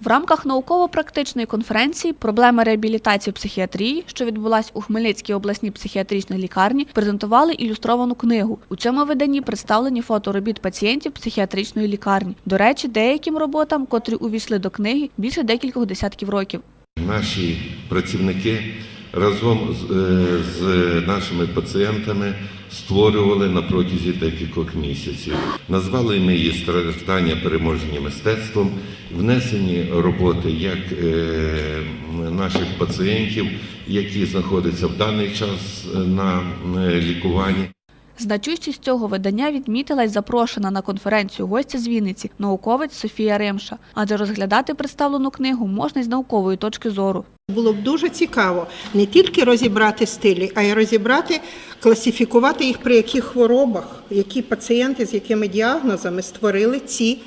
В рамках науково-практичної конференції проблеми реабілітації психіатрії, що відбулась у Хмельницькій обласній психіатричній лікарні, презентували ілюстровану книгу. У цьому виданні представлені фото робіт пацієнтів психіатричної лікарні. До речі, деяким роботам, котрі увійшли до книги, більше декількох десятків років. Наші працівники разом з, е, з нашими пацієнтами створювали на протязі декількох місяців. Назвали ми її страждання переможені мистецтвом, внесені роботи як е, наших пацієнтів, які знаходяться в даний час на е, лікуванні. Значущість цього видання відмітила й запрошена на конференцію гостя з Вінниці, науковець Софія Римша. Адже розглядати представлену книгу можна й з наукової точки зору. Було б дуже цікаво не тільки розібрати стилі, а й розібрати, класифікувати їх при яких хворобах, які пацієнти з якими діагнозами створили ці,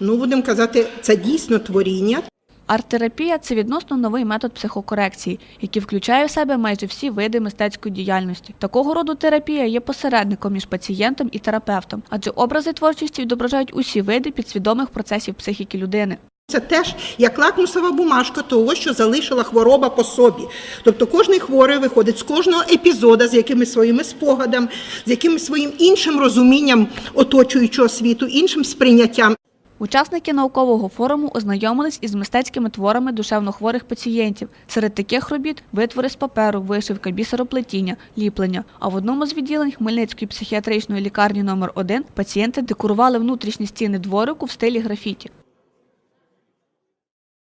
ну будемо казати, це дійсно творіння. Арт-терапія це відносно новий метод психокорекції, який включає в себе майже всі види мистецької діяльності. Такого роду терапія є посередником між пацієнтом і терапевтом, адже образи творчості відображають усі види підсвідомих процесів психіки людини. Це теж як лакмусова бумажка того, що залишила хвороба по собі. Тобто кожний хворий виходить з кожного епізоду з якимись своїми спогадами, з якимось своїм іншим розумінням оточуючого світу, іншим сприйняттям. Учасники наукового форуму ознайомились із мистецькими творами душевнохворих пацієнтів. Серед таких робіт витвори з паперу, вишивка, бісероплетіння, ліплення. А в одному з відділень Хмельницької психіатричної лікарні номер 1 пацієнти декорували внутрішні стіни дворику в стилі графіті.